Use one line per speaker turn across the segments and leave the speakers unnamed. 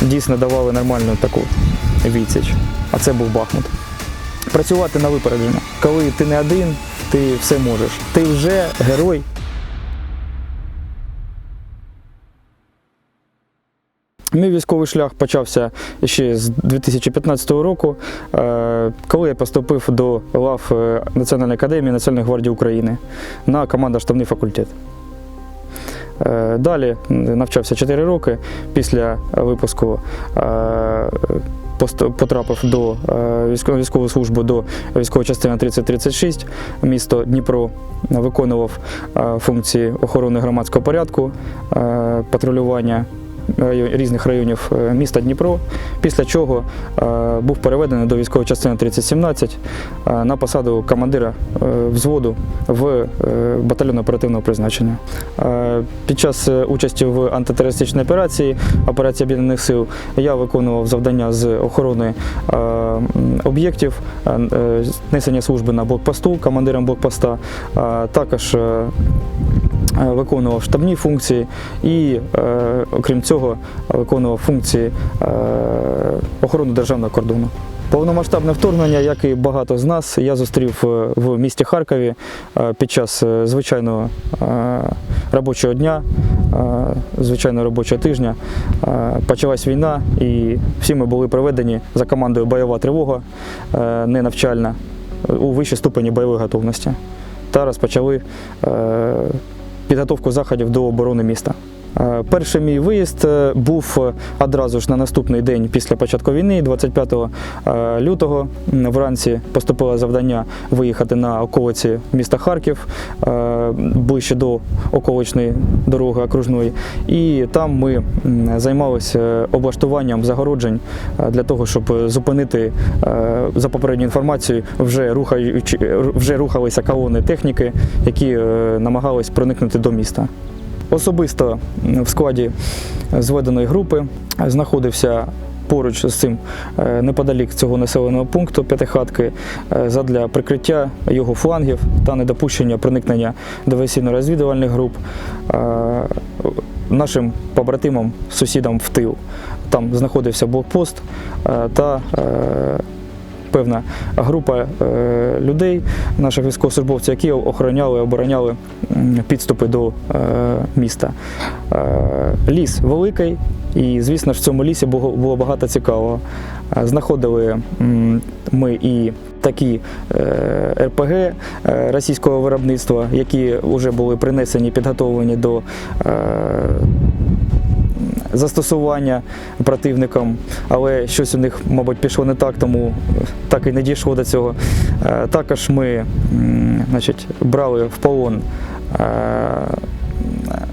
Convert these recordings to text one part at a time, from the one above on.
дійсно давали нормальну таку відсіч. А це був Бахмут. Працювати на випередження. Коли ти не один, ти все можеш. Ти вже герой. Мій військовий шлях почався ще з 2015 року, е, коли я поступив до лав е, Національної академії Національної гвардії України на командно-штабний факультет. Е, Далі навчався 4 роки. Після випуску е, потрапив до військової військо- військову службу до військової частини 3036, місто Дніпро. Виконував е, функції охорони громадського порядку, е, патрулювання різних районів е, міста Дніпро, після чого е, був переведений до військової частини 3017 е, на посаду командира взводу в батальйон оперативного призначення. Під час участі в антитерористичній операції, операції Об'єднаних сил, я виконував завдання з охорони об'єктів, несення служби на блокпосту, командиром блокпоста, також виконував штабні функції і, е, окрім цього, виконував функції е, охорони державного кордону. Повномасштабне вторгнення, як і багато з нас, я зустрів е, в місті Харкові е, під час е, звичайного е, робочого дня, е, звичайного робочого тижня. Е, Почалась війна, і всі ми були проведені за командою бойова тривога, е, не навчальна, у вищій ступені бойової готовності. Та розпочали е, підготовку заходів до оборони міста. Е, Перший мій виїзд е, був е, одразу ж на наступний день після початку війни, 25 е, лютого. Вранці поступило завдання виїхати на околиці міста Харків, ближче до околичної дороги окружної. І там ми займалися облаштуванням загороджень для того, щоб зупинити за попередньою інформацією, вже рухаючи вже рухалися колони техніки, які намагались проникнути до міста. Особисто в складі зведеної групи знаходився поруч з цим е, неподалік цього населеного пункту п'ятихатки е, задля прикриття його флангів та недопущення проникнення диверсійно-розвідувальних груп е, нашим побратимам, сусідам в тил. Там знаходився блокпост е, та е, певна група е, людей, наших військовослужбовців, які охороняли, обороняли підступи до е, міста. Е, ліс великий, і, звісно ж, в цьому лісі було, багато цікавого. Знаходили ми і такі РПГ російського виробництва, які вже були принесені, підготовлені до застосування противником, але щось у них, мабуть, пішло не так, тому так і не дійшло до цього. Е, Також ми значить, брали в полон е,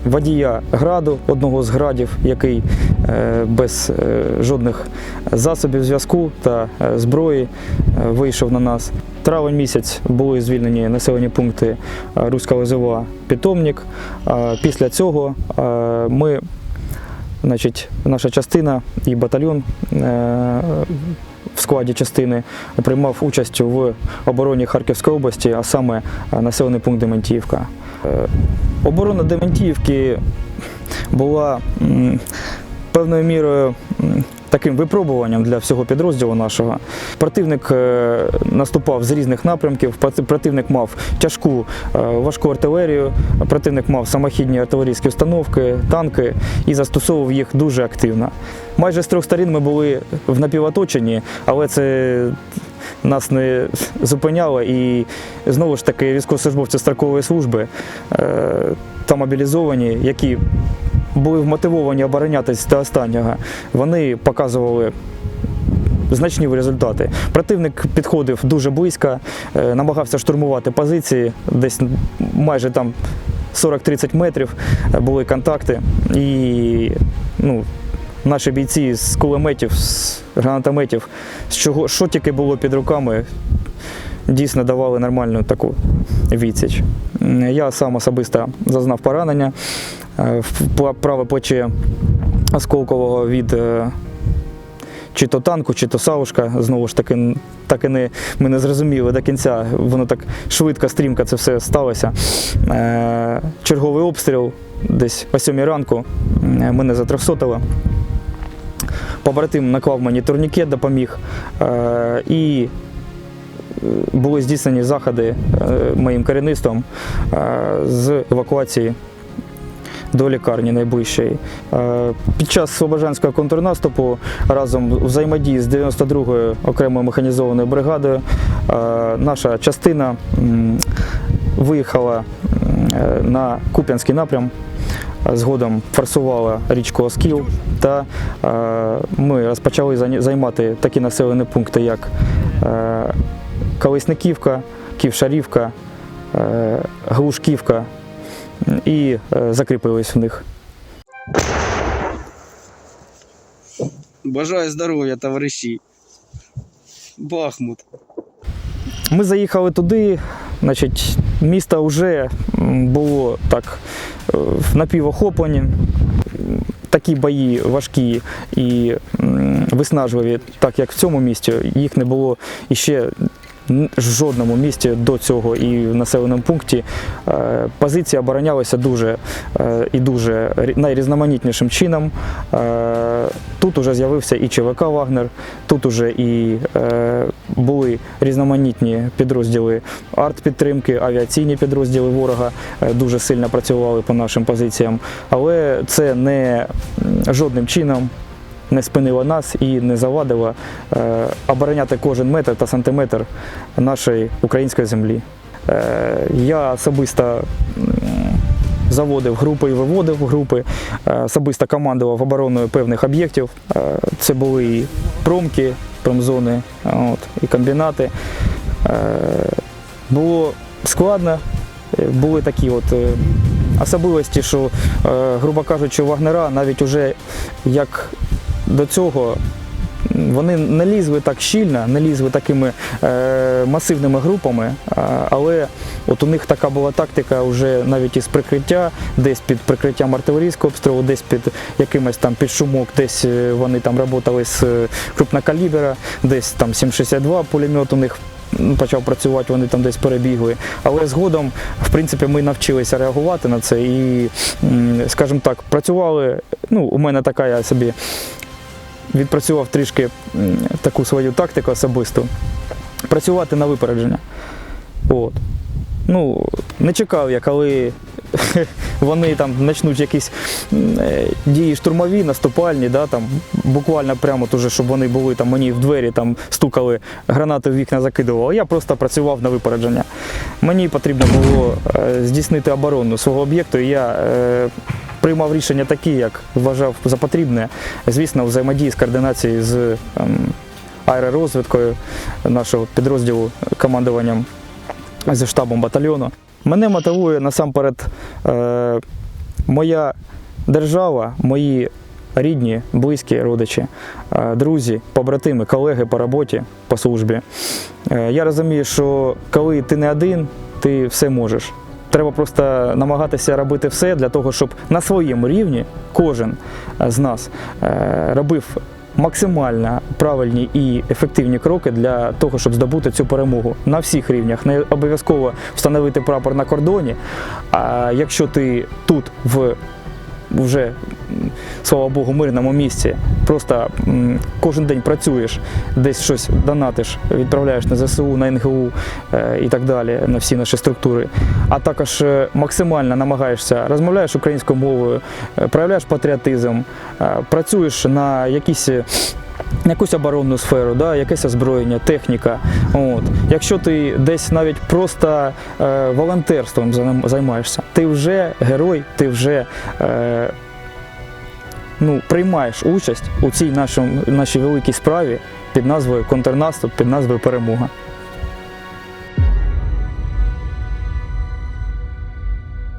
водія граду, одного з градів, який е, без жодних засобів зв'язку та зброї вийшов на нас. Травень місяць були звільнені населені пункти Руська Лозова, Питомник. Після цього ми Значить, наша частина і батальйон е, в складі частини приймав участь в обороні Харківської області, а саме е, населений пункт Дементіївка. Е, Оборона Дементіївки була певною мірою таким випробуванням для всього підрозділу нашого. Противник е, наступав з різних напрямків. Противник мав тяжку е, важку артилерію, противник мав самохідні артилерійські установки, танки і застосовував їх дуже активно. Майже з трьох сторін ми були в напівоточенні, але це нас не зупиняло. І знову ж таки військовослужбовці строкової служби е, та мобілізовані, які були вмотивовані оборонятись до останнього, вони показували значні результати. Противник підходив дуже близько, е, намагався штурмувати позиції, десь майже там 40-30 метрів е, були контакти. І ну, наші бійці з кулеметів, з гранатометів, з чого, що тільки було під руками, дійсно давали нормальну таку відсіч. Я сам особисто зазнав поранення е, праве плече осколкового від е, чи то танку, чи то саушка. Знову ж таки, так і не, ми не зрозуміли до кінця. Воно так швидко, стрімко це все сталося. Е, черговий обстріл десь о 7 ранку е, мене затрьохсотило. побратим наклав мені турнікет, допоміг. Е, і е, були здійснені заходи е, моїм керівництвом е, з евакуації до лікарні найближчої. Е, Під час Слобожанського контрнаступу разом взаємодії з 92-ю окремою механізованою бригадою е, наша частина виїхала е, на Куп'янський напрям. Згодом форсувала річку Оскіл, та ми розпочали займати такі населені пункти, як Колесниківка, Ківшарівка, Глушківка і е, закріпились в них.
Бажаю здоров'я, товариші. Бахмут.
Ми заїхали туди, значить, місто вже було так е, в напівохопленні. Такі бої важкі і виснажливі, так як в цьому місті, їх не було іще в жодному місті до цього і в населеному пункті. Е, Позиція оборонялася дуже е, і дуже найрізноманітнішим чином. Е, Тут уже з'явився і ЧВК Вагнер, тут уже і були різноманітні підрозділи артпідтримки, авіаційні підрозділи ворога дуже сильно працювали по нашим позиціям, але це не жодним чином не спинило нас і не завадило е, обороняти кожен метр та сантиметр нашої української землі. Е, я особисто заводив групи і виводив групи, е, особисто командував обороною певних об'єктів. Це були і промки, промзони, от, і комбінати. Було складно, були такі от особливості, що, грубо кажучи, Вагнера навіть уже як до цього вони не лізли так щільно, не лізли такими е, масивними групами, але от у них така була тактика вже навіть із прикриття, десь під прикриттям артилерійського обстрілу, десь під якимось там під шумок, десь е, вони там працювали з е, крупнокалібера, десь там 7,62 пулемет у них почав працювати, вони там десь перебігли. Але згодом, в принципі, ми навчилися реагувати на це і, скажімо так, працювали. Ну, у мене така я собі відпрацював трішки таку свою тактику особисту. Працювати на випередження. От. Ну, не чекав я, коли вони там почнуть якісь е, дії штурмові, наступальні, да, там, буквально прямо дуже, щоб вони були там мені в двері там стукали, гранати в вікна закидували. Я просто працював на випередження. Мені потрібно було е, здійснити оборону свого об'єкту, і я е, приймав рішення такі, як вважав за потрібне. Звісно, взаємодії з координацією з ем, аеророзвідкою нашого підрозділу командуванням зі штабом батальйону. Мене мотивує насамперед е, моя держава, мої рідні, близькі родичі, е, друзі, побратими, колеги по роботі, по службі. Е, я розумію, що коли ти не один, ти все можеш. Треба просто намагатися робити все для того, щоб на своєму рівні кожен з нас е, робив максимально правильні і ефективні кроки для того, щоб здобути цю перемогу на всіх рівнях. Не обов'язково встановити прапор на кордоні. А якщо ти тут в вже, слава Богу, мирному місці, просто кожен день працюєш, десь щось донатиш, відправляєш на ЗСУ, на НГУ е, і так далі, на всі наші структури. А також е, максимально намагаєшся розмовляєш українською мовою, е, проявляєш патріотизм, працюєш на якісь. Якусь оборонну сферу, да, якесь озброєння, техніка. От. Якщо ти десь навіть просто е, волонтерством займаєшся, ти вже герой, ти вже е, ну, приймаєш участь у цій нашому, нашій великій справі під назвою контрнаступ, під назвою перемога.